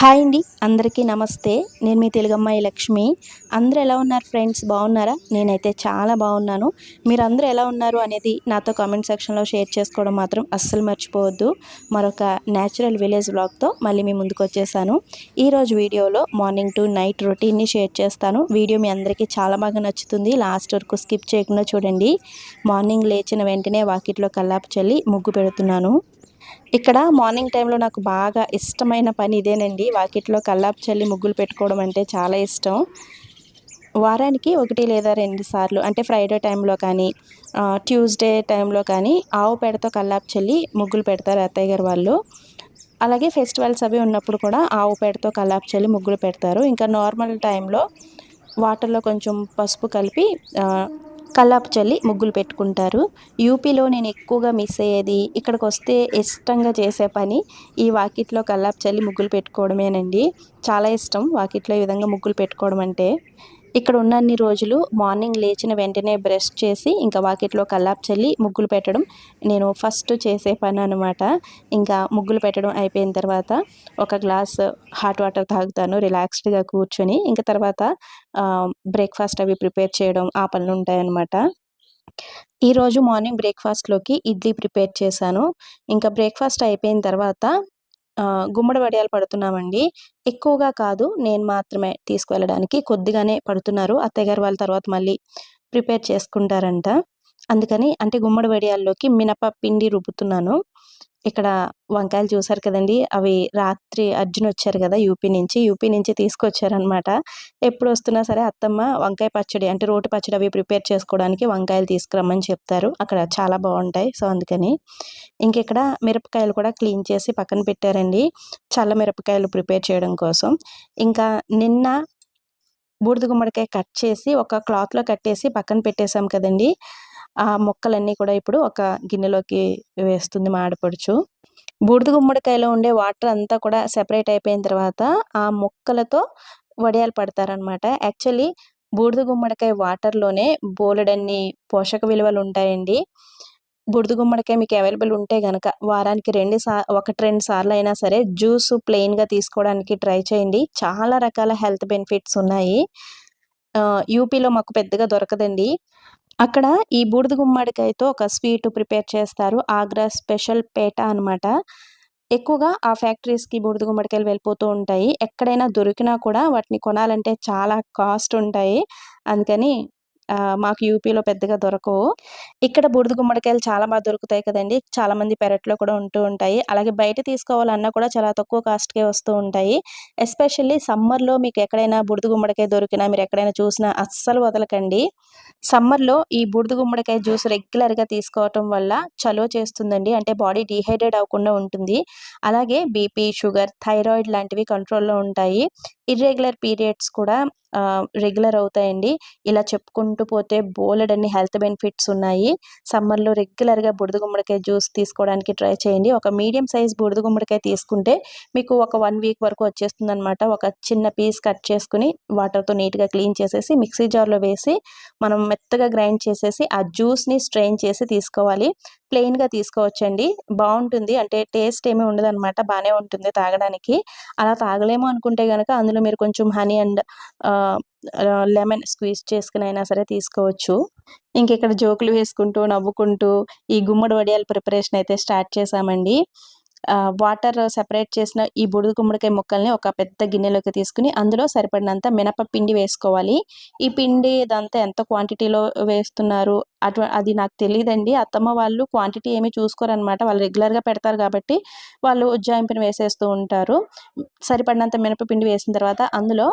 Hi అండి అందరికీ నమస్తే. నేను మీ తెలుగమ్మాయి లక్ష్మి. అందరూ ఎలా ఉన్నారు ఫ్రెండ్స్? బాగున్నారా? నేనైతే చాలా బాగున్నాను. మీరు అందరూ ఎలా ఉన్నారు అనేది నాతో కామెంట్ సెక్షన్లో షేర్ చేసుకోవడం మాత్రం అస్సలు మర్చిపోవద్దు. మరొక న్యాచురల్ విలేజ్ బ్లాగ్తో మళ్ళీ మీ ముందుకు వచ్చేసాను. ఈరోజు వీడియోలో మార్నింగ్ టు నైట్ రొటీన్ని షేర్ చేస్తాను. వీడియో మీ అందరికీ చాలా బాగా నచ్చుతుంది. లాస్ట్ వరకు స్కిప్ చేయకుండా చూడండి. మార్నింగ్ లేచిన వెంటనే వాకిట్లో కల్లాపు చల్లి ముగ్గు పెడుతున్నాను. ఇక్కడ మార్నింగ్ టైంలో నాకు బాగా ఇష్టమైన పని ఇదేనండి. వాకిట్లో కల్లాపు చల్లి ముగ్గులు పెట్టుకోవడం అంటే చాలా ఇష్టం. వారానికి ఒకటి లేదా రెండు సార్లు అంటే ఫ్రైడే టైంలో కానీ ట్యూస్డే టైంలో కానీ ఆవు పేడతో కల్లాపు చల్లి ముగ్గులు పెడతారు అత్తయ్య గారు వాళ్ళు. అలాగే ఫెస్టివల్స్ అవి ఉన్నప్పుడు కూడా ఆవు పేడతో కల్లాపు చల్లి ముగ్గులు పెడతారు. ఇంకా నార్మల్ టైంలో వాటర్లో కొంచెం పసుపు కలిపి కల్లాపు చల్లి ముగ్గులు పెట్టుకుంటారు. యూపీలో నేను ఎక్కువగా మిస్ అయ్యేది ఇక్కడికి వస్తే ఇష్టంగా చేసే పని ఈ వాకిట్లో కల్లాపు చల్లి ముగ్గులు పెట్టుకోవడమేనండి. చాలా ఇష్టం వాకిట్లో ఈ విధంగా ముగ్గులు పెట్టుకోవడం అంటే. ఇక్కడ ఉన్నన్ని రోజులు మార్నింగ్ లేచిన వెంటనే బ్రష్ చేసి ఇంకా వాకిట్లో కల్లాపు చల్లి ముగ్గులు పెట్టడం నేను ఫస్ట్ చేసే పని అనమాట ఇంకా ముగ్గులు పెట్టడం అయిపోయిన తర్వాత ఒక గ్లాస్ హాట్ వాటర్ తాగుతాను రిలాక్స్డ్గా కూర్చొని. ఇంకా తర్వాత బ్రేక్ఫాస్ట్ అవి ప్రిపేర్ చేయడం ఆ పనులు ఉంటాయన్నమాట. ఈరోజు మార్నింగ్ బ్రేక్ఫాస్ట్లోకి ఇడ్లీ ప్రిపేర్ చేశాను. ఇంకా బ్రేక్ఫాస్ట్ అయిపోయిన తర్వాత గుమ్మడి వడియాలు పడుతున్నామండి. ఎక్కువగా కాదు నేను మాత్రమే తీసుకువెళ్ళడానికి కొద్దిగానే పడుతున్నారు. అత్తయ్య గారు వాళ్ళ తర్వాత మళ్ళీ ప్రిపేర్ చేసుకుంటారంట. అందుకని అంటే గుమ్మడి వడియాల్లోకి మినప పిండి రుబ్బుతున్నాను. ఇక్కడ వంకాయలు చూసారు కదండి అవి రాత్రి అర్జున్ వచ్చారు కదా యూపీ నుంచి యూపీ నుంచి తీసుకొచ్చారనమాట ఎప్పుడు వస్తున్నా సరే అత్తమ్మ వంకాయ పచ్చడి అంటే రోటి పచ్చడి అవి ప్రిపేర్ చేసుకోవడానికి వంకాయలు తీసుకురమ్మని చెప్తారు. అక్కడ చాలా బాగుంటాయి. సో అందుకని ఇంకెక్కడ మిరపకాయలు కూడా క్లీన్ చేసి పక్కన పెట్టారండి. చల్ల మిరపకాయలు ప్రిపేర్ చేయడం కోసం. ఇంకా నిన్న బూడిద గుమ్మడికాయ కట్ చేసి ఒక క్లాత్లో కట్టేసి పక్కన పెట్టేశాం కదండి. ఆ మొక్కలన్నీ కూడా ఇప్పుడు ఒక గిన్నెలోకి వేస్తుంది మా ఆడపడుచు బూడిద గుమ్మడికాయలో ఉండే వాటర్ అంతా కూడా సెపరేట్ అయిపోయిన తర్వాత ఆ మొక్కలతో వడియాలు పడతారనమాట యాక్చువల్లీ బూడిద గుమ్మడికాయ వాటర్లోనే బోలెడన్ని పోషక విలువలు ఉంటాయండి. బూడిద గుమ్మడికాయ మీకు అవైలబుల్ ఉంటే గనక వారానికి రెండు సా ఒకటి రెండు సార్లు అయినా సరే జ్యూస్ ప్లెయిన్గా తీసుకోవడానికి ట్రై చేయండి. చాలా రకాల హెల్త్ బెనిఫిట్స్ ఉన్నాయి. యూపీలో మాకు పెద్దగా దొరకదండి. అక్కడ ఈ బూడిద గుమ్మడికాయతో ఒక స్వీట్ ప్రిపేర్ చేస్తారు. ఆగ్రా స్పెషల్ పేట అన్నమాట. ఎక్కువగా ఆ ఫ్యాక్టరీస్కి బూడిద గుమ్మడికాయలు వెళ్ళిపోతూ ఉంటాయి. ఎక్కడైనా దొరికినా కూడా వాటిని కొనాలంటే చాలా కాస్ట్ ఉంటాయి. అందుకని మాకు యూపీలో పెద్దగా దొరకవు. ఇక్కడ బూడిద గుమ్మడికాయలు చాలా బాగా దొరుకుతాయి కదండి. చాలా మంది పెరట్లో కూడా ఉంటూ ఉంటాయి. అలాగే బయట తీసుకోవాలన్నా కూడా చాలా తక్కువ కాస్ట్కే వస్తూ ఉంటాయి. ఎస్పెషల్లీ సమ్మర్లో మీకు ఎక్కడైనా బూడిద గుమ్మడికాయ దొరికినా మీరు ఎక్కడైనా చూసినా అస్సలు వదలకండి. సమ్మర్లో ఈ బూడిద గుమ్మడికాయ జ్యూస్ రెగ్యులర్గా తీసుకోవటం వల్ల చలువ చేస్తుందండి. అంటే బాడీ డీహైడ్రేట్ అవ్వకుండా ఉంటుంది. అలాగే బీపీ షుగర్ థైరాయిడ్ లాంటివి కంట్రోల్లో ఉంటాయి. ఇర్రెగ్యులర్ పీరియడ్స్ కూడా రెగ్యులర్ అవుతాయండి. ఇలా చెప్పుకుంటూ పోతే బోలెడన్ని హెల్త్ బెనిఫిట్స్ ఉన్నాయి. సమ్మర్లో రెగ్యులర్గా బుడిద గుమ్మడికాయ జ్యూస్ తీసుకోవడానికి ట్రై చేయండి. ఒక మీడియం సైజ్ బుడిద గుమ్మడికాయ తీసుకుంటే మీకు ఒక వన్ వీక్ వరకు వచ్చేస్తుంది అనమాట ఒక చిన్న పీస్ కట్ చేసుకుని వాటర్తో నీట్గా క్లీన్ చేసేసి మిక్సీ జార్లో వేసి మనం మెత్తగా గ్రైండ్ చేసేసి ఆ జ్యూస్ని స్ట్రెయిన్ చేసి తీసుకోవాలి. ప్లెయిన్గా తీసుకోవచ్చండి. బాగుంటుంది అంటే టేస్ట్ ఏమీ ఉండదు అనమాట బాగానే ఉంటుంది తాగడానికి. అలా తాగలేము అనుకుంటే కనుక అందులో మీరు కొంచెం హనీ అండ్ లెమన్ స్క్వీజ్ చేసుకుని అయినా సరే తీసుకోవచ్చు. ఇంక ఇక్కడ జోకులు వేసుకుంటూ నవ్వుకుంటూ ఈ గుమ్మడి వడియాల ప్రిపరేషన్ అయితే స్టార్ట్ చేసామండి వాటర్ సెపరేట్ చేసిన ఈ బుడుగు గుమ్మడికాయ ముక్కల్ని ఒక పెద్ద గిన్నెలోకి తీసుకుని అందులో సరిపడినంత మినప పిండి వేసుకోవాలి. ఈ పిండి ఇదంతా ఎంత క్వాంటిటీలో వేస్తున్నారు? అటు అది నాకు తెలియదండి. అత్తమ్మ వాళ్ళు క్వాంటిటీ ఏమీ చూసుకోరనమాట వాళ్ళు రెగ్యులర్గా పెడతారు కాబట్టి వాళ్ళు ఉజ్జాయింపుని వేసేస్తూ ఉంటారు. సరిపడినంత మినపపిండి వేసిన తర్వాత అందులో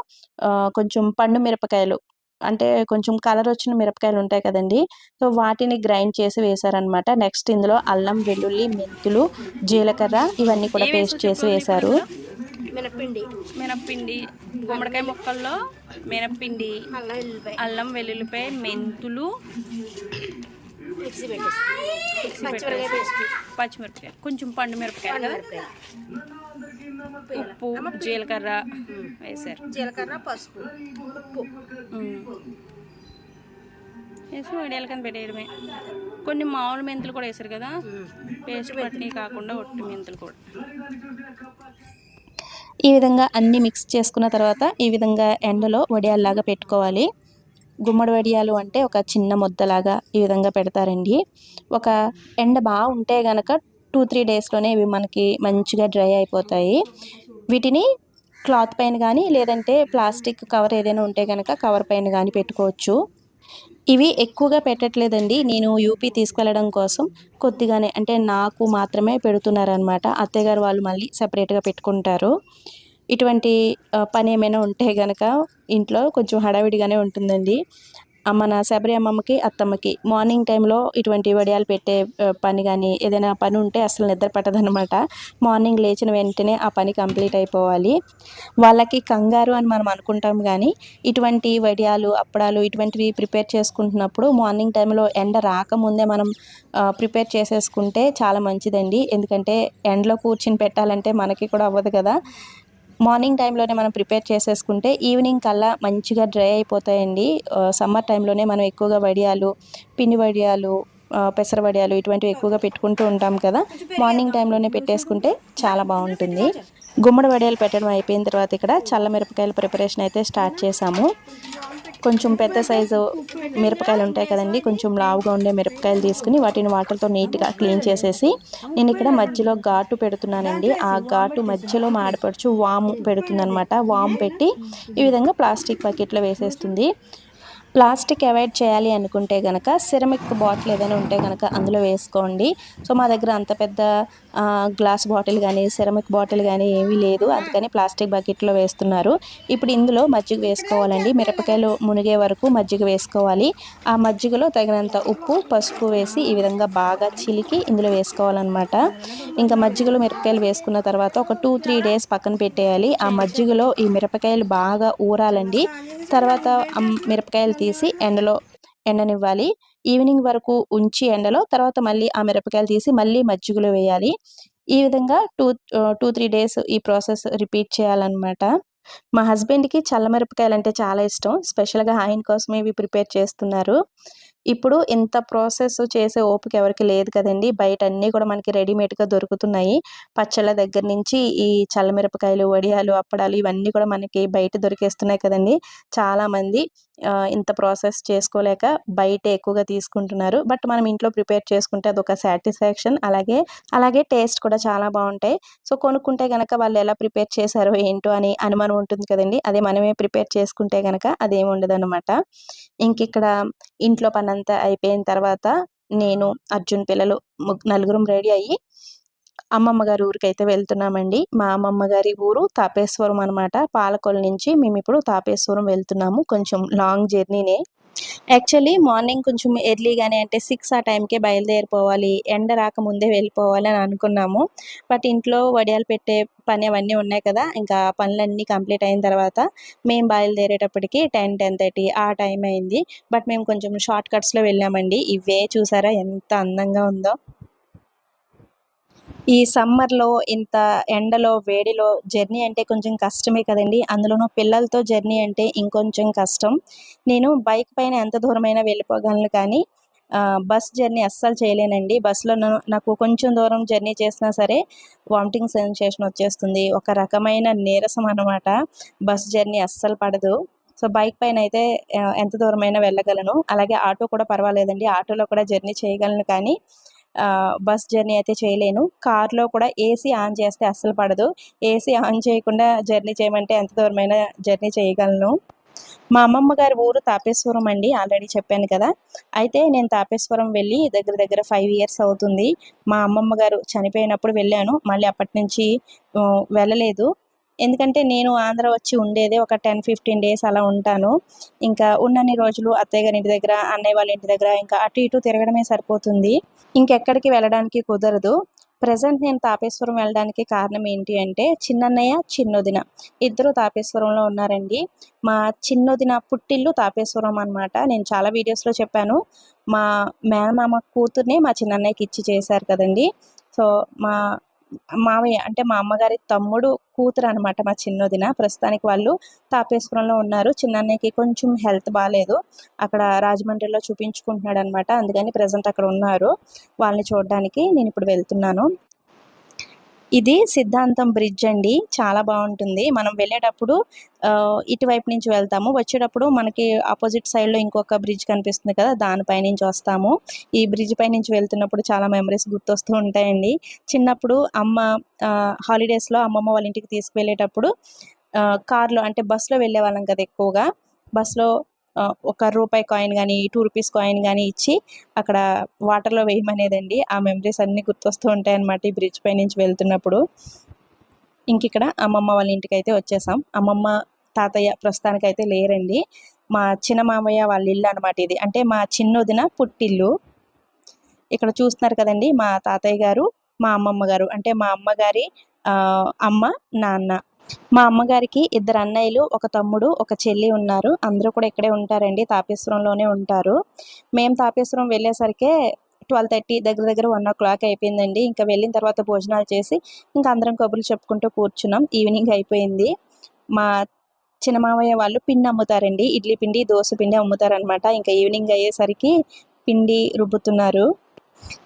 కొంచెం పండు మిరపకాయలు అంటే కొంచెం కలర్ వచ్చిన మిరపకాయలు ఉంటాయి కదండి. సో వాటిని గ్రైండ్ చేసి వేశారనమాట. నెక్స్ట్ ఇందులో అల్లం వెల్లుల్లి మెంతులు జీలకర్ర ఇవన్నీ కూడా పేస్ట్ చేసి వేశారు. మినపిండి మినప్పిండి. గుమ్మడికాయ ముక్కల్లో మినప్పిండి. అల్లం వెల్లుల్లిపాయ మెంతులు. పచ్చిమిరపకాయ కొంచెం పండు మిరపకాయలు కదా? ఉప్పు జీలకర్ర వేశారు. జీలకర్ర పసుపు ఉప్పు. వేసి వడియాల కింద పెట్టేయడమే. కొన్ని మామూలు మెంతులు కూడా వేశారు కదా? పేస్ట్ పట్టినవి కాకుండా ఒట్టి మెంతులు కూడా. ఈ విధంగా అన్నీ మిక్స్ చేసుకున్న తర్వాత ఈ విధంగా ఎండలో వడియాల్లాగా పెట్టుకోవాలి. గుమ్మడి వడియాలు అంటే ఒక చిన్న ముద్దలాగా ఈ విధంగా పెడతారండి. ఒక ఎండ బాగా ఉంటే గనక టూ త్రీ డేస్లోనే ఇవి మనకి మంచిగా డ్రై అయిపోతాయి. వీటిని క్లాత్ పైన కానీ లేదంటే ప్లాస్టిక్ కవర్ ఏదైనా ఉంటే కనుక కవర్ పైన కానీ పెట్టుకోవచ్చు. ఇవి ఎక్కువగా పెట్టట్లేదండి. నేను యూపీ తీసుకెళ్ళడం కోసం కొద్దిగానే అంటే నాకు మాత్రమే పెడుతున్నారనమాట. అత్తయ్య వాళ్ళు మళ్ళీ సపరేట్గా పెట్టుకుంటారు. ఇటువంటి పని ఏమైనా ఉంటే కనుక ఇంట్లో కొంచెం హడావిడిగానే ఉంటుందండి. మన శబరి అమ్మమ్మకి అత్తమ్మకి. మార్నింగ్ టైంలో ఇటువంటి వడియాలు పెట్టే పని కానీ ఏదైనా పని ఉంటే అసలు నిద్ర పట్టదనమాట మార్నింగ్ లేచిన వెంటనే ఆ పని కంప్లీట్ అయిపోవాలి. వాళ్ళకి కంగారు అని మనం అనుకుంటాం కానీ ఇటువంటి వడియాలు అప్పడాలు ఇటువంటివి ప్రిపేర్ చేసుకుంటున్నప్పుడు మార్నింగ్ టైంలో ఎండ రాకముందే మనం ప్రిపేర్ చేసేసుకుంటే చాలా మంచిదండి. ఎందుకంటే ఎండలో కూర్చుని పెట్టాలంటే మనకి కూడా అవ్వదు కదా. మార్నింగ్ టైంలోనే మనం ప్రిపేర్ చేసేసుకుంటే ఈవినింగ్ కల్లా మంచిగా డ్రై అయిపోతాయండి. సమ్మర్ టైంలోనే మనం ఎక్కువగా వడియాలు పిండి వడియాలు పెసర వడియాలు ఇటువంటివి ఎక్కువగా పెట్టుకుంటూ ఉంటాం కదా. మార్నింగ్ టైంలోనే పెట్టేసుకుంటే చాలా బాగుంటుంది. గుమ్మడి వడియాలు పెట్టడం అయిపోయిన తర్వాత ఇక్కడ చల్ల మిరపకాయల ప్రిపరేషన్ అయితే స్టార్ట్ చేసాము కొంచెం పెద్ద సైజు మిరపకాయలు ఉంటాయి కదండి కొంచెం లావుగా ఉండే మిరపకాయలు తీసుకుని వాటిని వాటర్తో నీట్గా క్లీన్ చేసేసి నేను ఇక్కడ మధ్యలో ఘాటు పెడుతున్నానండి. ఆ ఘాటు మధ్యలో మాడపడుచు వాము పెడుతుందనమాట వాము పెట్టి ఈ విధంగా ప్లాస్టిక్ బకెట్లో వేసేస్తుంది. ప్లాస్టిక్ అవాయిడ్ చేయాలి అనుకుంటే కనుక సిరమిక్ బాటిల్ ఏదైనా ఉంటే కనుక అందులో వేసుకోండి. సో మా దగ్గర అంత పెద్ద గ్లాస్ బాటిల్ కానీ సిరమిక్ బాటిల్ కానీ ఏమీ లేదు. అందుకని ప్లాస్టిక్ బకెట్లో వేస్తున్నారు. ఇప్పుడు ఇందులో మజ్జిగ వేసుకోవాలండి. మిరపకాయలు మునిగే వరకు మజ్జిగ వేసుకోవాలి. ఆ మజ్జిగలో తగినంత ఉప్పు పసుపు వేసి ఈ విధంగా బాగా చిలికి ఇందులో వేసుకోవాలన్నమాట. ఇంకా మజ్జిగలో మిరపకాయలు వేసుకున్న తర్వాత ఒక టూ త్రీ డేస్ పక్కన పెట్టేయాలి. ఆ మజ్జిగలో ఈ మిరపకాయలు బాగా ఊరాలండి. తర్వాత మిరపకాయలు తీసి ఎండలో ఎండనివ్వాలి. ఈవినింగ్ వరకు ఉంచి ఎండలో తర్వాత మళ్ళీ ఆ మిరపకాయలు తీసి మళ్ళీ మజ్జిగలో వేయాలి. ఈ విధంగా టూ టూ త్రీ డేస్ ఈ ప్రాసెస్ రిపీట్ చేయాలన్నమాట. మా హస్బెండ్కి చల్లమిరపకాయలు అంటే చాలా ఇష్టం. స్పెషల్గా ఆయన కోసమే ఇవి ప్రిపేర్ చేస్తున్నారు. ఇప్పుడు ఇంత ప్రాసెస్ చేసే ఓపిక ఎవరికి లేదు కదండి. బయట అన్నీ కూడా మనకి రెడీమేడ్గా దొరుకుతున్నాయి. పచ్చళ్ళ దగ్గర నుంచి ఈ చల్లమిరపకాయలు వడియాలు అప్పడాలు ఇవన్నీ కూడా మనకి బయట దొరికేస్తున్నాయి కదండి. చాలామంది ఇంత ప్రాసెస్ చేసుకోలేక బయట ఎక్కువగా తీసుకుంటున్నారు. బట్ మనం ఇంట్లో ప్రిపేర్ చేసుకుంటే అదొక సాటిస్ఫాక్షన్. అలాగే అలాగే టేస్ట్ కూడా చాలా బాగుంటాయి. సో కొనుక్కుంటే గనక వాళ్ళు ఎలా ప్రిపేర్ చేశారో ఏంటో అని అనుమానం ఉంటుంది కదండి. అదే మనమే ప్రిపేర్ చేసుకుంటే కనుక అదేమి ఉండదు అనమాట ఇంక ఇక్కడ ఇంట్లో పని అంతా అయిపోయిన తర్వాత నేను అర్జున్ పిల్లలు నలుగురం రెడీ అయ్యి అమ్మమ్మ గారి ఊరికైతే వెళ్తున్నామండి. మా అమ్మమ్మ గారి ఊరు తాపేశ్వరం అనమాట పాలకొల నుంచి మేము ఇప్పుడు తాపేశ్వరం వెళ్తున్నాము. కొంచెం లాంగ్ జర్నీనే. యాక్చువల్లీ మార్నింగ్ కొంచెం ఎర్లీగానే అంటే సిక్స్ ఆ టైంకే బయలుదేరిపోవాలి. ఎండ రాకముందే వెళ్ళిపోవాలి అని అనుకున్నాము. బట్ ఇంట్లో వడియాలు పెట్టే పని అవన్నీ ఉన్నాయి కదా. ఇంకా పనులన్నీ కంప్లీట్ అయిన తర్వాత మేము బయలుదేరేటప్పటికి టెన్ టెన్ థర్టీ ఆ టైం అయింది. బట్ మేము కొంచెం షార్ట్ కట్స్లో వెళ్ళామండి. ఇవే చూసారా ఎంత అందంగా ఉందో. ఈ సమ్మర్లో ఇంత ఎండలో వేడిలో జర్నీ అంటే కొంచెం కష్టమే కదండి. అందులోనూ పిల్లలతో జర్నీ అంటే ఇంకొంచెం కష్టం. నేను బైక్ పైన ఎంత దూరమైనా వెళ్ళిపోగలను కానీ బస్ జర్నీ అస్సలు చేయలేనండి. బస్సులో నాకు కొంచెం దూరం జర్నీ చేసినా సరే వామిటింగ్ సెన్సేషన్ వచ్చేస్తుంది. ఒక రకమైన నీరసం అనమాట బస్ జర్నీ అస్సలు పడదు. సో బైక్ పైన అయితే ఎంత దూరమైనా వెళ్ళగలను. అలాగే ఆటో కూడా పర్వాలేదండి. ఆటోలో కూడా జర్నీ చేయగలను కానీ బస్ జర్నీ అయితే చేయలేను. కార్లో కూడా ఏసీ ఆన్ చేస్తే అస్సలు పడదు. ఏసీ ఆన్ చేయకుండా జర్నీ చేయమంటే ఎంత దూరమైనా జర్నీ చేయగలను? మా అమ్మమ్మ గారి ఊరు తాపేశ్వరం అండి ఆల్రెడీ చెప్పాను కదా. అయితే నేను తాపేశ్వరం వెళ్ళి దగ్గర దగ్గర ఫైవ్ ఇయర్స్ అవుతుంది. మా అమ్మమ్మ గారు చనిపోయినప్పుడు వెళ్ళాను. మళ్ళీ అప్పటి నుంచి వెళ్ళలేదు. ఎందుకంటే నేను ఆంధ్ర వచ్చి ఉండేదే ఒక టెన్ ఫిఫ్టీన్ డేస్ అలా ఉంటాను. ఇంకా ఉన్నన్ని రోజులు అత్తయ్య గారి ఇంటి దగ్గర అన్నయ్య వాళ్ళ ఇంటి దగ్గర ఇంకా అటు ఇటు తిరగడమే సరిపోతుంది. ఇంకెక్కడికి వెళ్ళడానికి కుదరదు. ప్రజెంట్ నేను తాపేశ్వరం వెళ్ళడానికి కారణం ఏంటి అంటే చిన్నన్నయ్య చిన్నొదిన. ఇద్దరు తాపేశ్వరంలో ఉన్నారండి. మా చిన్నొదిన పుట్టిల్లు తాపేశ్వరం అనమాట నేను చాలా వీడియోస్లో చెప్పాను. మా మేనమామ కూతుర్ని మా చిన్నన్నయ్యకి ఇచ్చి చేశారు కదండి. సో మా మావయ్య అంటే మా అమ్మగారి తమ్ముడు కూతురు అనమాట మా చిన్నదిన. ప్రస్తుతానికి వాళ్ళు తాపేశ్వరంలో ఉన్నారు. చిన్నన్నయ్యకి కొంచెం హెల్త్ బాగాలేదు అక్కడ రాజమండ్రిలో చూపించుకుంటున్నాడు అనమాట అందుకని ప్రజెంట్ అక్కడ ఉన్నారు. వాళ్ళని చూడడానికి నేను ఇప్పుడు వెళ్తున్నాను. ఇది సిద్ధాంతం బ్రిడ్జ్ అండి. చాలా బాగుంటుంది. మనం వెళ్ళేటప్పుడు ఆ, ఇటువైపు నుంచి వెళ్తాము. వచ్చేటప్పుడు మనకి ఆపోజిట్ సైడ్లో ఇంకొక బ్రిడ్జ్ కనిపిస్తుంది కదా దానిపై నుంచి వస్తాము. ఈ బ్రిడ్జ్ పై నుంచి వెళ్తున్నప్పుడు చాలా మెమరీస్ గుర్తొస్తూ ఉంటాయండి. చిన్నప్పుడు అమ్మ హాలిడేస్లో అమ్మమ్మ వాళ్ళ ఇంటికి తీసుకువెళ్ళేటప్పుడు ఆ, కార్లో అంటే బస్సులో వెళ్ళే వాళ్ళం కదా ఎక్కువగా. బస్సులో ఒక రూపాయి కాయిన్ కానీ టూ రూపీస్ కాయిన్ కానీ ఇచ్చి అక్కడ వాటర్లో వేయమనేదండి. ఆ మెమరీస్ అన్నీ గుర్తొస్తూ ఉంటాయి అన్నమాట ఈ బ్రిడ్జ్ పై నుంచి వెళ్తున్నప్పుడు. ఇంక ఇక్కడ అమ్మమ్మ వాళ్ళ ఇంటికి అయితే వచ్చేసాం. అమ్మమ్మ తాతయ్య ప్రస్తుతానికైతే లేరండి. మా చిన్న మామయ్య వాళ్ళ ఇల్లు అనమాట ఇది. అంటే మా చిన్నొదిన పుట్టిల్లు. ఇక్కడ చూస్తున్నారు కదండి మా తాతయ్య గారు మా అమ్మమ్మ గారు. అంటే మా అమ్మగారి అమ్మ నాన్న. మా అమ్మగారికి ఇద్దరు అన్నయ్యలు ఒక తమ్ముడు ఒక చెల్లి ఉన్నారు. అందరూ కూడా ఇక్కడే ఉంటారండి. తాపేశ్వరంలోనే ఉంటారు. మేము తాపేశ్వరం వెళ్ళేసరికి ట్వెల్వ్ థర్టీ దగ్గర దగ్గర వన్ ఓ క్లాక్ అయిపోయిందండి. ఇంకా వెళ్ళిన తర్వాత భోజనాలు చేసి ఇంకా అందరం కబుర్లు చెప్పుకుంటూ కూర్చున్నాం. ఈవినింగ్ అయిపోయింది. మా చిన్న మామయ్య వాళ్ళు పిండి అమ్ముతారండి. ఇడ్లీ పిండి దోశ పిండి అమ్ముతారనమాట ఇంకా ఈవినింగ్ అయ్యేసరికి పిండి రుబ్బుతున్నారు.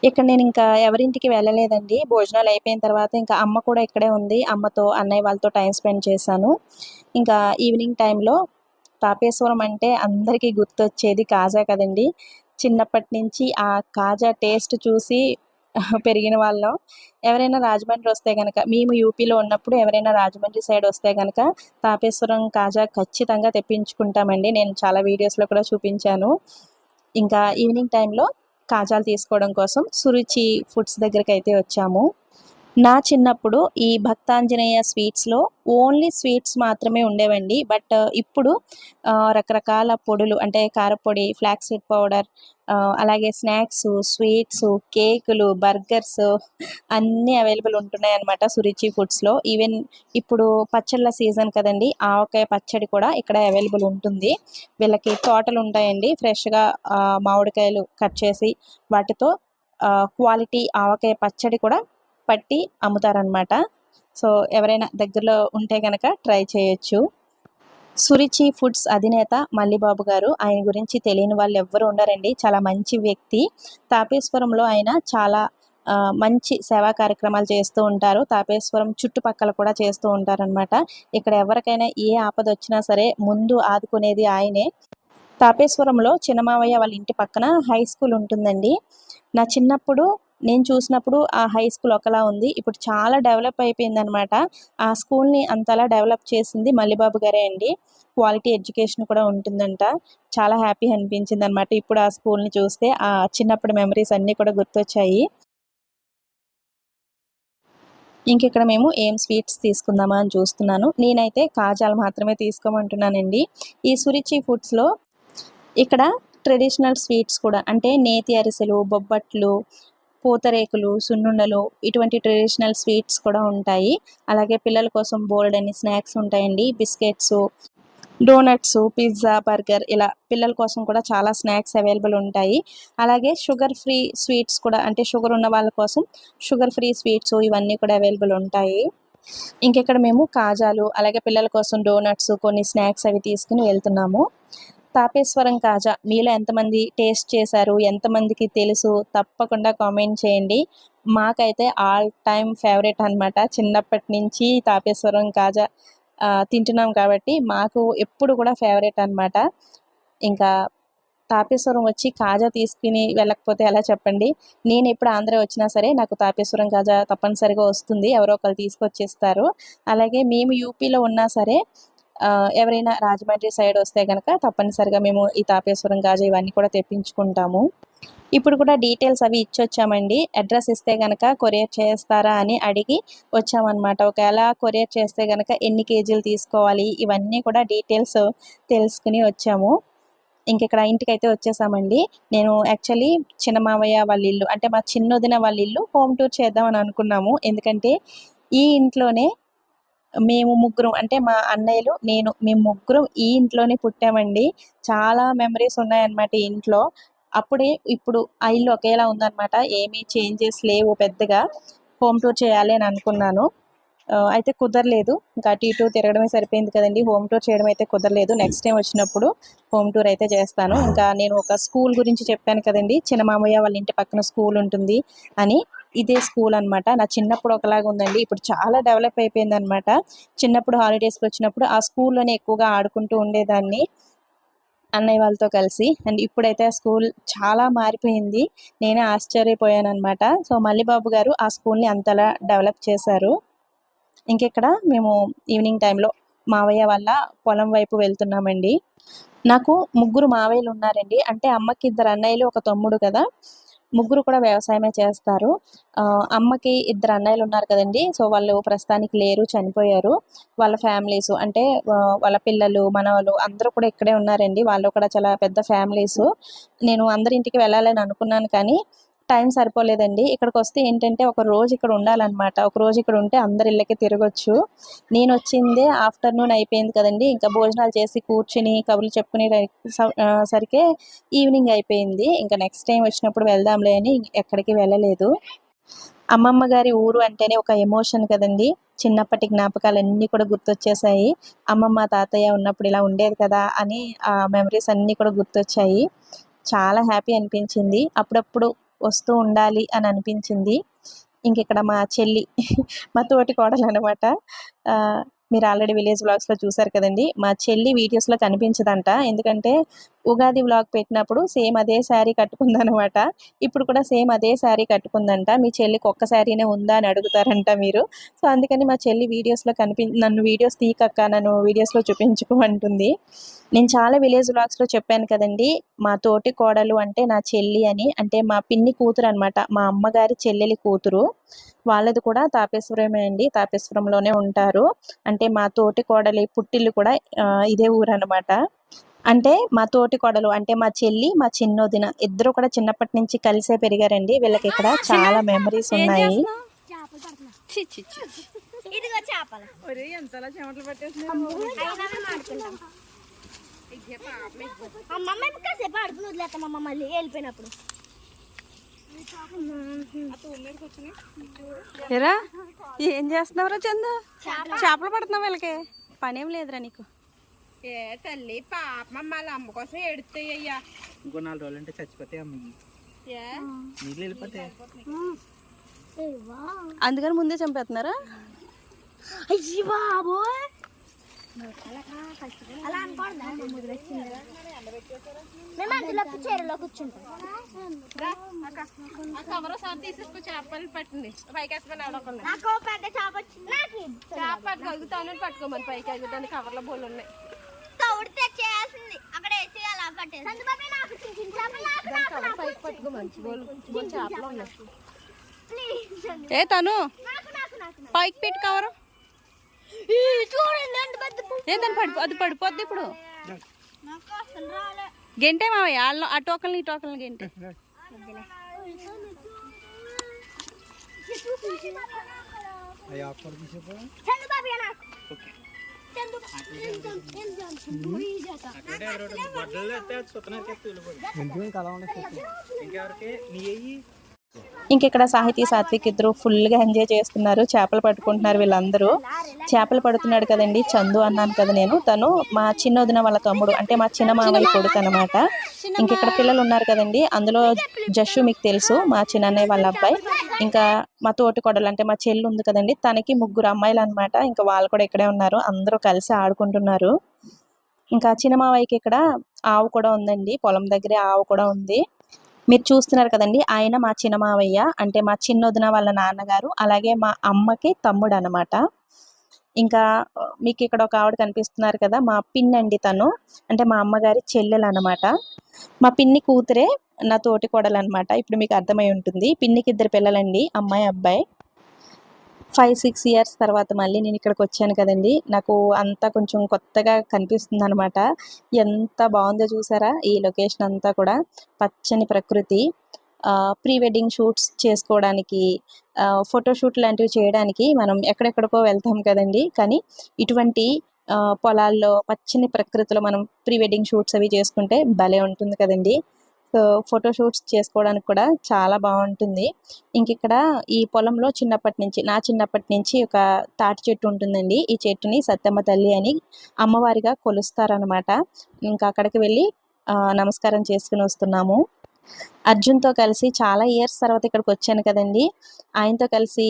ఇక్కడ నేను ఇంకా ఎవరింటికి వెళ్ళలేదండి. భోజనాలు అయిపోయిన తర్వాత ఇంకా అమ్మ కూడా ఇక్కడే ఉంది. అమ్మతో అన్నయ్య వాళ్ళతో టైం స్పెండ్ చేశాను. ఇంకా ఈవినింగ్ టైంలో తాపేశ్వరం అంటే అందరికీ గుర్తొచ్చేది కాజా కదండి. చిన్నప్పటి నుంచి ఆ కాజా టేస్ట్ చూసి పెరిగిన వాళ్ళం. ఎవరైనా రాజమండ్రి వస్తే కనుక మేము యూపీలో ఉన్నప్పుడు ఎవరైనా రాజమండ్రి సైడ్ వస్తే కనుక తాపేశ్వరం కాజా ఖచ్చితంగా తెప్పించుకుంటామండి. నేను చాలా వీడియోస్లో కూడా చూపించాను. ఇంకా ఈవినింగ్ టైంలో కాజాలు తీసుకోవడం కోసం సురుచి ఫుడ్స్ దగ్గరికి అయితే వచ్చాము. నా చిన్నప్పుడు ఈ భక్తాంజనేయ స్వీట్స్లో ఓన్లీ స్వీట్స్ మాత్రమే ఉండేవండి. బట్ ఇప్పుడు రకరకాల పొడులు అంటే కారపొడి ఫ్లాక్స్ సీడ్ పౌడర్ అలాగే స్నాక్స్ స్వీట్స్ కేకులు బర్గర్స్ అన్నీ అవైలబుల్ ఉంటున్నాయి అన్నమాట సురుచి ఫుడ్స్లో ఈవెన్ ఇప్పుడు పచ్చళ్ళ సీజన్ కదండి ఆవకాయ పచ్చడి కూడా ఇక్కడ అవైలబుల్ ఉంటుంది. వీళ్ళకి తోటలు ఉంటాయండి ఫ్రెష్గా మామిడికాయలు కట్ చేసి వాటితో క్వాలిటీ ఆవకాయ పచ్చడి కూడా పట్టి అమ్ముతారనమాట సో ఎవరైనా దగ్గరలో ఉంటే కనుక ట్రై చేయొచ్చు. సురిచి ఫుడ్స్ అధినేత మల్లిబాబు గారు ఆయన గురించి తెలియని వాళ్ళు ఎవ్వరు ఉండరండి. చాలా మంచి వ్యక్తి. తాపేశ్వరంలో ఆయన చాలా మంచి సేవా కార్యక్రమాలు చేస్తూ ఉంటారు. తాపేశ్వరం చుట్టుపక్కల కూడా చేస్తూ ఉంటారనమాట ఇక్కడ ఎవరికైనా ఏ ఆపద వచ్చినా సరే ముందు ఆదుకునేది ఆయనే. తాపేశ్వరంలో చిన్నమావయ్య వాళ్ళ ఇంటి పక్కన హై స్కూల్ ఉంటుందండి. నా చిన్నప్పుడు నేను చూసినప్పుడు ఆ హై స్కూల్ ఒకలా ఉంది. ఇప్పుడు చాలా డెవలప్ అయిపోయింది అనమాట ఆ స్కూల్ని అంతలా డెవలప్ చేసింది మల్లిబాబు గారే అండి. క్వాలిటీ ఎడ్యుకేషన్ కూడా ఉంటుందంట. చాలా హ్యాపీ అనిపించింది అనమాట ఇప్పుడు ఆ స్కూల్ని చూస్తే ఆ చిన్నప్పుడు మెమరీస్ అన్నీ కూడా గుర్తొచ్చాయి. ఇంకెక్కడ మేము ఏం స్వీట్స్ తీసుకుందామా అని చూస్తున్నాను. నేనైతే కాజాలు మాత్రమే తీసుకోమంటున్నానండి. ఈ సురిచి ఫుడ్స్లో ఇక్కడ ట్రెడిషనల్ స్వీట్స్ కూడా అంటే నేతి అరిసెలు బొబ్బట్లు పూతరేకులు సున్నుండలు ఇటువంటి ట్రెడిషనల్ స్వీట్స్ కూడా ఉంటాయి. అలాగే పిల్లల కోసం బోల్డ్ అని స్నాక్స్ ఉంటాయండి. బిస్కెట్స్ డోనట్స్ పిజ్జా బర్గర్ ఇలా పిల్లల కోసం కూడా చాలా స్నాక్స్ అవైలబుల్ ఉంటాయి. అలాగే షుగర్ ఫ్రీ స్వీట్స్ కూడా అంటే షుగర్ ఉన్న వాళ్ళ కోసం షుగర్ ఫ్రీ స్వీట్స్ ఇవన్నీ కూడా అవైలబుల్ ఉంటాయి. ఇంకెక్కడ మేము కాజాలు అలాగే పిల్లల కోసం డోనట్స్ కొన్ని స్నాక్స్ అవి తీసుకుని వెళ్తున్నాము. తాపేశ్వరం కాజా. మీలో ఎంతమంది టేస్ట్ చేశారు? ఎంతమందికి తెలుసు? తప్పకుండా కామెంట్ చేయండి. మాకైతే ఆల్ టైమ్ ఫేవరెట్ అన్నమాట. చిన్నప్పటి నుంచి తాపేశ్వరం కాజా తింటున్నాం కాబట్టి మాకు ఎప్పుడు కూడా ఫేవరెట్ అనమాట ఇంకా తాపేశ్వరం వచ్చి కాజా తీసుకుని వెళ్ళకపోతే ఎలా చెప్పండి? నేను ఎప్పుడు ఆంధ్ర వచ్చినా సరే నాకు తాపేశ్వరం కాజా తప్పనిసరిగా వస్తుంది. ఎవరో ఒకరు తీసుకొచ్చేస్తారు. అలాగే మేము యూపీలో ఉన్నా సరే ఎవరైనా రాజమండ్రి సైడ్ వస్తే కనుక తప్పనిసరిగా మేము ఈ తాపేశ్వరం గాజు ఇవన్నీ కూడా తెప్పించుకుంటాము. ఇప్పుడు కూడా డీటెయిల్స్ అవి ఇచ్చొచ్చామండి. అడ్రస్ ఇస్తే కనుక కొరియర్ చేస్తారా అని అడిగి వచ్చామన్నమాట. ఒకవేళ కొరియర్ చేస్తే కనుక ఎన్ని కేజీలు తీసుకోవాలి? ఇవన్నీ కూడా డీటెయిల్స్ తెలుసుకుని వచ్చాము. ఇంక ఇక్కడ ఇంటికి అయితే వచ్చేసామండి. నేను యాక్చువల్లీ చిన్న మామయ్య వాళ్ళ ఇల్లు అంటే మా చిన్నదిన వాళ్ళ ఇల్లు హోమ్ టూర్ చేద్దామని అనుకున్నాము. ఎందుకంటే ఈ ఇంట్లోనే మేము ముగ్గురం అంటే మా అన్నయ్యలు నేను మేము ముగ్గురం ఈ ఇంట్లోనే పుట్టామండి. చాలా మెమరీస్ ఉన్నాయన్నమాట ఈ ఇంట్లో. అప్పుడే ఇప్పుడు ఆ ఇల్లు ఒకేలా ఉందన్నమాట. ఏమీ చేంజెస్ లేవు పెద్దగా. హోమ్ టూర్ చేయాలి అని అనుకున్నాను. అయితే కుదరలేదు. ఇంకా అటు ఇటు తిరగడమే సరిపోయింది కదండి. హోమ్ టూర్ చేయడం అయితే కుదరలేదు. నెక్స్ట్ టైం వచ్చినప్పుడు హోమ్ టూర్ అయితే చేస్తాను. ఇంకా నేను ఒక స్కూల్ గురించి చెప్పాను కదండి. చిన్న మామయ్య వాళ్ళ ఇంటి పక్కన స్కూల్ ఉంటుంది అని. ఇదే స్కూల్ అన్నమాట. నా చిన్నప్పుడు ఒకలాగా ఉందండి. ఇప్పుడు చాలా డెవలప్ అయిపోయింది అనమాట చిన్నప్పుడు హాలిడేస్కి వచ్చినప్పుడు ఆ స్కూల్లోనే ఎక్కువగా ఆడుకుంటూ ఉండేదాన్ని అన్నయ్య వాళ్ళతో కలిసి. అండ్ ఇప్పుడైతే ఆ స్కూల్ చాలా మారిపోయింది. నేనే ఆశ్చర్యపోయాను అనమాట సో మల్లిబాబు గారు ఆ స్కూల్ని అంతలా డెవలప్ చేశారు. ఇంకెక్కడ మేము ఈవినింగ్ టైంలో మావయ్య వాళ్ళ పొలం వైపు వెళ్తున్నామండి. నాకు ముగ్గురు మావయ్యలు ఉన్నారండి. అంటే అమ్మకి ఇద్దరు అన్నయ్యలు ఒక తమ్ముడు కదా. ముగ్గురు కూడా వ్యవసాయమే చేస్తారు. ఆ, అమ్మకి ఇద్దరు అన్నయ్యలు ఉన్నారు కదండి. సో వాళ్ళు ప్రస్తుతానికి లేరు చనిపోయారు. వాళ్ళ ఫ్యామిలీస్ అంటే వాళ్ళ పిల్లలు మనవాళ్ళు అందరూ కూడా ఇక్కడే ఉన్నారండి. వాళ్ళు కూడా చాలా పెద్ద ఫ్యామిలీస్. నేను అందరి ఇంటికి వెళ్ళాలని అనుకున్నాను కానీ టైం సరిపోలేదండి. ఇక్కడికి వస్తే ఏంటంటే ఒక రోజు ఇక్కడ ఉండాలన్నమాట. ఒక రోజు ఇక్కడ ఉంటే అందరి ఇళ్ళకి తిరగొచ్చు. నేను వచ్చిందే ఆఫ్టర్నూన్ అయిపోయింది కదండి. ఇంకా భోజనాలు చేసి కూర్చుని కబుర్లు చెప్పుకునే స- సరికే ఈవినింగ్ అయిపోయింది. ఇంకా నెక్స్ట్ టైం వచ్చినప్పుడు వెళ్దాంలే అని ఎక్కడికి వెళ్ళలేదు. అమ్మమ్మ గారి ఊరు అంటేనే ఒక ఎమోషన్ కదండి. చిన్నప్పటి జ్ఞాపకాలన్నీ కూడా గుర్తొచ్చేసాయి. అమ్మమ్మ తాతయ్య ఉన్నప్పుడు ఇలా ఉండేది కదా అని ఆ మెమరీస్ అన్నీ కూడా గుర్తొచ్చాయి. చాలా హ్యాపీ అనిపించింది. అప్పుడప్పుడు వస్తూ ఉండాలి అని అనిపించింది. ఇంక ఇక్కడ మా చెల్లి మా తోటి కోడలు అనమాట మీరు ఆల్రెడీ విలేజ్ బ్లాగ్స్లో చూసారు కదండి. మా చెల్లి వీడియోస్లో కనిపించదంట. ఎందుకంటే ఉగాది వ్లాగ్ పెట్టినప్పుడు సేమ్ అదే శారీ కట్టుకుందనమాట. ఇప్పుడు కూడా సేమ్ అదే శారీ కట్టుకుందంట. మీ చెల్లికి ఒక్క శారీనే ఉందా అని అడుగుతారంట మీరు. సో అందుకని మా చెల్లి వీడియోస్లో కనిపి నన్ను వీడియోస్ తీకక్క నన్ను వీడియోస్లో చూపించుకో అంటుంది. నేను చాలా విలేజ్ వ్లాగ్స్లో చెప్పాను కదండి మా తోటి కోడలు అంటే నా చెల్లి అని. అంటే మా పిన్ని కూతురు అనమాట మా అమ్మగారి చెల్లెలి కూతురు. వాళ్ళది కూడా తాపేశ్వరమే అండి. తాపేశ్వరంలోనే ఉంటారు. అంటే మా తోటి కోడలి పుట్టిల్లు కూడా ఇదే ఊరు అనమాట అంటే మా తోటి కోడలు అంటే మా చెల్లి మా చిన్నోదిన ఇద్దరు కూడా చిన్నప్పటి నుంచి కలిసే పెరిగారండి. వీళ్ళకి ఇక్కడ చాలా మెమరీస్ ఏం ఉన్నాయి. ఏం చేస్తున్నావురా చందు? చేపలు పడుతున్నావు వీళ్ళకి? పనేం లేదురా నీకు. ఏ తల్లి పాపం వాళ్ళ అమ్మ కోసం ఎడుతాయి అయ్యా ఇంకో నాలుగు రోజులు అంటే చచ్చిపోతాయి అమ్మ ఏ? నీళ్ళు వెళ్ళిపోతాయి? అందుకని ముందే చంపేస్తున్నారా? అయ్యి బాబోయ్. అలా అనుకోండి మేము అందులో చీరలో కూర్చుంటాం. కవర్ ఒకసారి తీసేసుకో చేపలు పట్టింది. పైకి వేసుకొని నాకు పెద్ద చేప వచ్చింది. నాకు చేప పట్టుకోమని పైకి ఎగుతాను కవర్లో బోళ్ళు ఉన్నాయి అక్కడ చంద్రబాబు నాకు ఏ తను? పైకి పెట్టి కవరు. చూడండి ఎంత పెద్ద పువ్వు. ఏ దాన్ని పడిపో అది పడిపోద్ది ఇప్పుడు. గెంటే మావయ్య వాళ్ళు ఆ టోకల్ని ఈ టోకల్ని గెంటే. అవి ఇంకెక్కడ సాహితీ సాత్విక్ ఇద్దరు ఫుల్గా ఎంజాయ్ చేస్తున్నారు చేపలు పట్టుకుంటున్నారు వీళ్ళందరూ. చేపలు పడుతున్నాడు కదండి చందు అన్నాను కదా నేను. తను మా చిన్న వదిన వాళ్ళ తమ్ముడు అంటే మా చిన్న మామయ్య కొడుకు అనమాట ఇంకెక్కడ పిల్లలు ఉన్నారు కదండి అందులో జస్సు మీకు తెలుసు మా చిన్నన్నయ్య వాళ్ళ అబ్బాయి. ఇంకా మా తోటి కొడలు అంటే మా చెల్లి ఉంది కదండి. తనకి ముగ్గురు అమ్మాయిలు అనమాట ఇంకా వాళ్ళు కూడా ఇక్కడే ఉన్నారు. అందరూ కలిసి ఆడుకుంటున్నారు. ఇంకా చిన్న మావయ్యకి ఇక్కడ ఆవు కూడా ఉందండి. పొలం దగ్గరే ఆవు కూడా ఉంది. మీరు చూస్తున్నారు కదండి ఆయన మా చిన్న మావయ్య అంటే మా చిన్నొదిన వాళ్ళ నాన్నగారు. అలాగే మా అమ్మకి తమ్ముడు అనమాట ఇంకా మీకు ఇక్కడ ఒక ఆవిడ కనిపిస్తున్నారు కదా మా పిన్ అండి తను. అంటే మా అమ్మగారి చెల్లెలు అనమాట మా పిన్ని కూతురే నా తోటి కోడలు అనమాట ఇప్పుడు మీకు అర్థమై ఉంటుంది. పిన్నికి ఇద్దరు పిల్లలండి అమ్మాయి అబ్బాయి. ఫైవ్ సిక్స్ ఇయర్స్ తర్వాత మళ్ళీ నేను ఇక్కడికి వచ్చాను కదండి. నాకు అంతా కొంచెం కొత్తగా కనిపిస్తుంది అనమాట ఎంత బాగుందో చూసారా? ఈ లొకేషన్ అంతా కూడా పచ్చని ప్రకృతి. ప్రీ వెడ్డింగ్ షూట్స్ చేసుకోవడానికి ఫోటోషూట్ లాంటివి చేయడానికి మనం ఎక్కడెక్కడికో వెళ్తాం కదండి. కానీ ఇటువంటి పొలాల్లో పచ్చని ప్రకృతిలో మనం ప్రీ వెడ్డింగ్ షూట్స్ అవి చేసుకుంటే భలే ఉంటుంది కదండి. సో ఫోటో షూట్స్ చేసుకోవడానికి కూడా చాలా బాగుంటుంది. ఇంక ఇక్కడ ఈ పొలంలో చిన్నప్పటి నుంచి నా చిన్నప్పటి నుంచి ఒక తాటి చెట్టు ఉంటుందండి. ఈ చెట్టుని సత్తమ్మ తల్లి అని అమ్మవారిగా కొలుస్తారనమాట ఇంకా అక్కడికి వెళ్ళి ఆ, నమస్కారం చేసుకుని వస్తున్నాము. అర్జున్తో కలిసి చాలా ఇయర్స్ తర్వాత ఇక్కడికి వచ్చాను కదండి. ఆయనతో కలిసి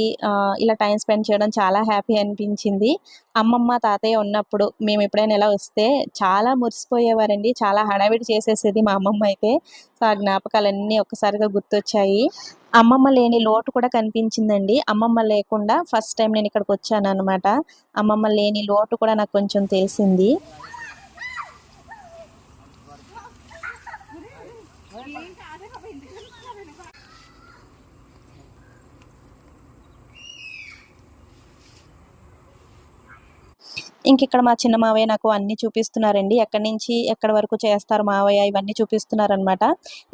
ఇలా టైం స్పెండ్ చేయడం చాలా హ్యాపీ అనిపించింది. అమ్మమ్మ తాతయ్య ఉన్నప్పుడు మేము ఎప్పుడైనా ఇలా వస్తే చాలా మురిసిపోయేవారండి. చాలా హడావిడి చేసేసేది మా అమ్మమ్మ అయితే. సో ఆ జ్ఞాపకాలన్నీ ఒక్కసారిగా గుర్తొచ్చాయి. అమ్మమ్మ లేని లోటు కూడా కనిపించిందండి. అమ్మమ్మ లేకుండా ఫస్ట్ టైం నేను ఇక్కడికి వచ్చాను అనమాట అమ్మమ్మ లేని లోటు కూడా నాకు కొంచెం తెలిసింది. ఇంక ఇక్కడ మా చిన్న మావయ్య నాకు అన్ని చూపిస్తున్నారండి. ఎక్కడి నుంచి ఎక్కడి వరకు చేస్తారు మావయ్య ఇవన్నీ చూపిస్తున్నారనమాట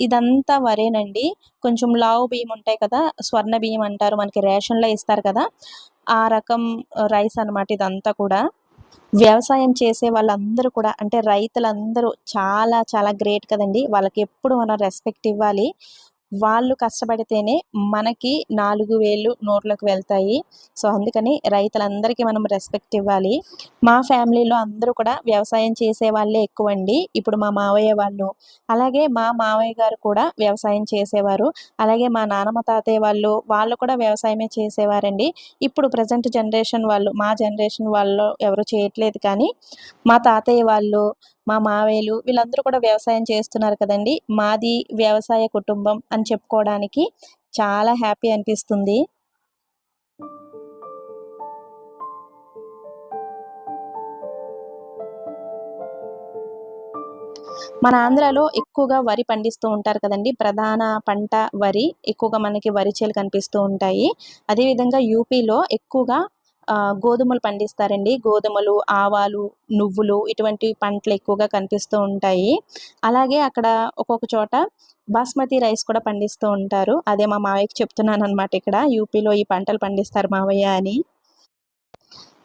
ఇదంతా వరేనండి. కొంచెం లావు బియ్యం ఉంటాయి కదా స్వర్ణ బియ్యం అంటారు మనకి రేషన్లో ఇస్తారు కదా ఆ రకం రైస్ అన్నమాట ఇదంతా కూడా. వ్యవసాయం చేసే వాళ్ళందరూ కూడా అంటే రైతులందరూ చాలా చాలా గ్రేట్ కదండి. వాళ్ళకి ఎప్పుడు మనం రెస్పెక్ట్ ఇవ్వాలి. వాళ్ళు కష్టపడితేనే మనకి నాలుగు వేలు నోట్లకు వెళ్తాయి. సో అందుకని రైతులందరికీ మనం రెస్పెక్ట్ ఇవ్వాలి. మా ఫ్యామిలీలో అందరూ కూడా వ్యవసాయం చేసే వాళ్ళే ఎక్కువ అండి ఇప్పుడు మా మావయ్య వాళ్ళు. అలాగే మా మావయ్య గారు కూడా వ్యవసాయం చేసేవారు. అలాగే మా నానమ్మ తాతయ్య వాళ్ళు వాళ్ళు కూడా వ్యవసాయమే చేసేవారండి. ఇప్పుడు ప్రజెంట్ జనరేషన్ వాళ్ళు మా జనరేషన్ వాళ్ళు ఎవరు చేయట్లేదు కానీ మా తాతయ్య వాళ్ళు మా మావేలు వీళ్ళందరూ కూడా వ్యవసాయం చేస్తున్నారు కదండి. మాది వ్యవసాయ కుటుంబం అని చెప్పుకోవడానికి చాలా హ్యాపీ అనిపిస్తుంది. మన ఆంధ్రాలో ఎక్కువగా వరి పండిస్తూ ఉంటారు కదండి. ప్రధాన పంట వరి. ఎక్కువగా మనకి వరి చేలు కనిపిస్తూ ఉంటాయి. అదేవిధంగా యూపీలో ఎక్కువగా గోధుమలు పండిస్తారండి. గోధుమలు ఆవాలు నువ్వులు ఇటువంటి పంటలు ఎక్కువగా కనిపిస్తూ ఉంటాయి. అలాగే అక్కడ ఒక్కొక్క చోట బాస్మతి రైస్ కూడా పండిస్తూ ఉంటారు. అదే మా మావయ్యకి చెప్తున్నాను అనమాట ఇక్కడ. యూపీలో ఈ పంటలు పండిస్తారు మావయ్య అని.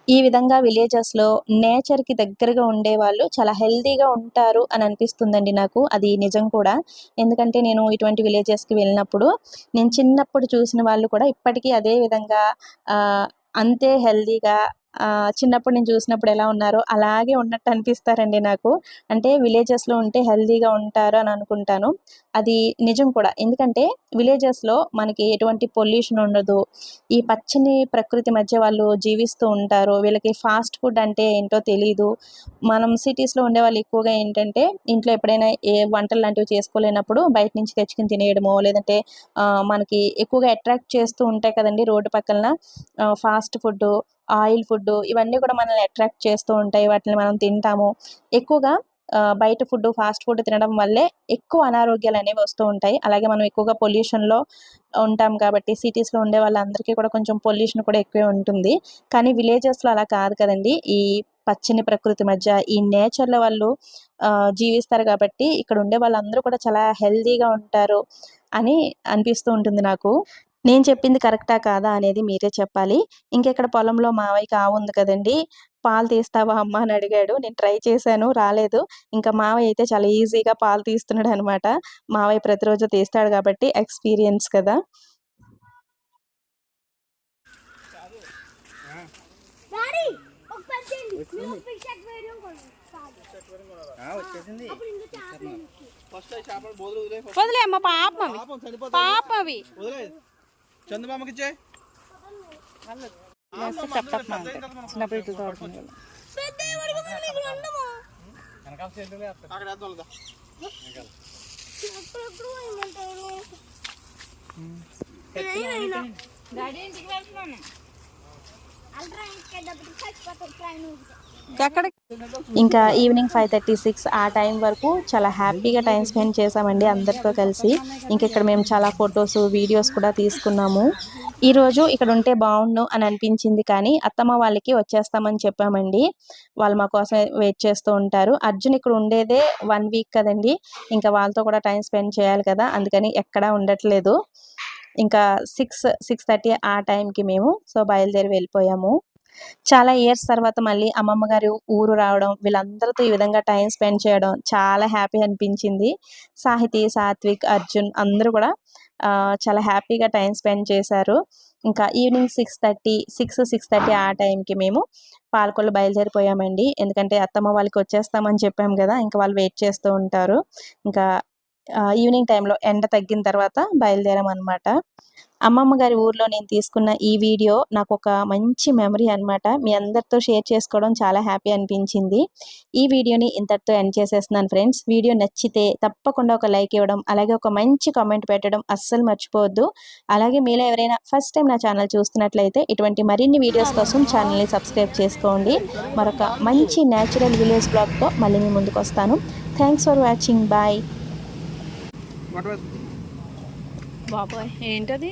ఈ విధంగా విలేజెస్లో నేచర్కి దగ్గరగా ఉండే వాళ్ళు చాలా హెల్దీగా ఉంటారు అని అనిపిస్తుందండి నాకు. అది నిజం కూడా. ఎందుకంటే నేను ఇటువంటి విలేజెస్కి వెళ్ళినప్పుడు నేను చిన్నప్పుడు చూసిన వాళ్ళు కూడా ఇప్పటికీ అదే విధంగా అంతే హెల్దీగా చిన్నప్పుడు నేను చూసినప్పుడు ఎలా ఉన్నారో అలాగే ఉన్నట్టు అనిపిస్తారండి నాకు. అంటే విలేజెస్లో ఉంటే హెల్తీగా ఉంటారు అని అనుకుంటాను. అది నిజం కూడా. ఎందుకంటే విలేజెస్లో మనకి ఎటువంటి పొల్యూషన్ ఉండదు. ఈ పచ్చని ప్రకృతి మధ్య వాళ్ళు జీవిస్తూ ఉంటారు. వీళ్ళకి ఫాస్ట్ ఫుడ్ అంటే ఏంటో తెలియదు మనం సిటీస్లో ఉండే వాళ్ళు ఎక్కువగా ఏంటంటే ఇంట్లో ఎప్పుడైనా ఏ వంటలు లాంటివి చేసుకోలేనప్పుడు బయట నుంచి తెచ్చుకుని తినేయడమో లేదంటే మనకి ఎక్కువగా అట్రాక్ట్ చేస్తూ ఉంటాయి కదండి రోడ్డు పక్కన ఫాస్ట్ ఫుడ్ ఆయిల్ ఫుడ్ ఇవన్నీ కూడా మనల్ని అట్రాక్ట్ చేస్తూ ఉంటాయి. వాటిని మనం తింటాము. ఎక్కువగా బయట ఫుడ్ ఫాస్ట్ ఫుడ్ తినడం వల్లే ఎక్కువ అనారోగ్యాలు అనేవి వస్తూ ఉంటాయి. అలాగే మనం ఎక్కువగా పొల్యూషన్లో ఉంటాం కాబట్టి సిటీస్లో ఉండే వాళ్ళందరికీ కూడా కొంచెం పొల్యూషన్ కూడా ఎక్కువే ఉంటుంది. కానీ విలేజెస్లో అలా కాదు కదండి. ఈ పచ్చని ప్రకృతి మధ్య ఈ నేచర్లో వాళ్ళు జీవిస్తారు కాబట్టి ఇక్కడ ఉండే వాళ్ళందరూ కూడా చాలా హెల్తీగా ఉంటారు అని అనిపిస్తూ ఉంటుంది నాకు. నేను చెప్పింది కరెక్టా కాదా అనేది మీరే చెప్పాలి. ఇంకెక్కడ పొలంలో మావయ్యకి ఆవు ఉంది కదండి పాలు తీస్తావా అమ్మ అని అడిగాడు. నేను ట్రై చేశాను రాలేదు. ఇంకా మావయ్య అయితే చాలా ఈజీగా పాలు తీస్తున్నాడు అనమాట మావయ్య ప్రతిరోజు తీస్తాడు కాబట్టి ఎక్స్పీరియన్స్ కదా. పాపం అవి. పాపం పాప చందమామకి ఇచ్చే చిన్నప్పుడు ఇటు ఎక్కడ ఇంకా ఈవినింగ్ ఫైవ్ థర్టీ సిక్స్ ఆ టైం వరకు చాలా హ్యాపీగా టైం స్పెండ్ చేసామండి అందరితో కలిసి. ఇంక ఇక్కడ మేము చాలా ఫొటోస్ వీడియోస్ కూడా తీసుకున్నాము. ఈరోజు ఇక్కడ ఉంటే బాగుండు అని అనిపించింది కానీ అత్తమ్మ వాళ్ళకి వచ్చేస్తామని చెప్పామండి. వాళ్ళు మా కోసం వెయిట్ చేస్తూ ఉంటారు. అర్జున్ ఇక్కడ ఉండేదే వన్ వీక్ కదండి. ఇంకా వాళ్ళతో కూడా టైం స్పెండ్ చేయాలి కదా అందుకని ఎక్కడా ఉండట్లేదు. ఇంకా సిక్స్ సిక్స్ థర్టీ ఆ టైంకి మేము సో బయలుదేరి వెళ్ళిపోయాము. చాలా ఇయర్స్ తర్వాత మళ్ళీ అమ్మమ్మ గారి ఊరు రావడం వీళ్ళందరితో ఈ విధంగా టైం స్పెండ్ చేయడం చాలా హ్యాపీ అనిపించింది. సాహితి సాత్విక్ అర్జున్ అందరూ కూడా చాలా హ్యాపీగా టైం స్పెండ్ చేశారు. ఇంకా evening six thirty six six thirty ఆ టైంకి మేము పాలకొల్లు బయలుదేరిపోయామండి. ఎందుకంటే అత్తమ్మ వాళ్ళకి వచ్చేస్తామని చెప్పాము కదా ఇంకా వాళ్ళు వెయిట్ చేస్తూ ఉంటారు. ఇంకా ఈవినింగ్ టైంలో ఎండ తగ్గిన తర్వాత బయలుదేరామన్నమాట. అమ్మమ్మ గారి ఊర్లో నేను తీసుకున్న ఈ వీడియో నాకు ఒక మంచి మెమరీ అన్నమాట. మీ అందరితో షేర్ చేసుకోవడం చాలా హ్యాపీ అనిపించింది. ఈ వీడియోని ఇంతటితో ఎండ్ చేసేస్తున్నాను ఫ్రెండ్స్. వీడియో నచ్చితే తప్పకుండా ఒక లైక్ ఇవ్వడం అలాగే ఒక మంచి కామెంట్ పెట్టడం అస్సలు మర్చిపోవద్దు. అలాగే మీలో ఎవరైనా ఫస్ట్ టైం నా ఛానల్ చూస్తున్నట్లయితే ఇటువంటి మరిన్ని వీడియోస్ కోసం ఛానల్ని సబ్స్క్రైబ్ చేసుకోండి. మరొక మంచి న్యాచురల్ విలేజ్ బ్లాగ్తో మళ్ళీ మీ ముందుకు వస్తాను థ్యాంక్స్ ఫర్ వాచింగ్. బాయ్. బాబాయ్ ఏంటది?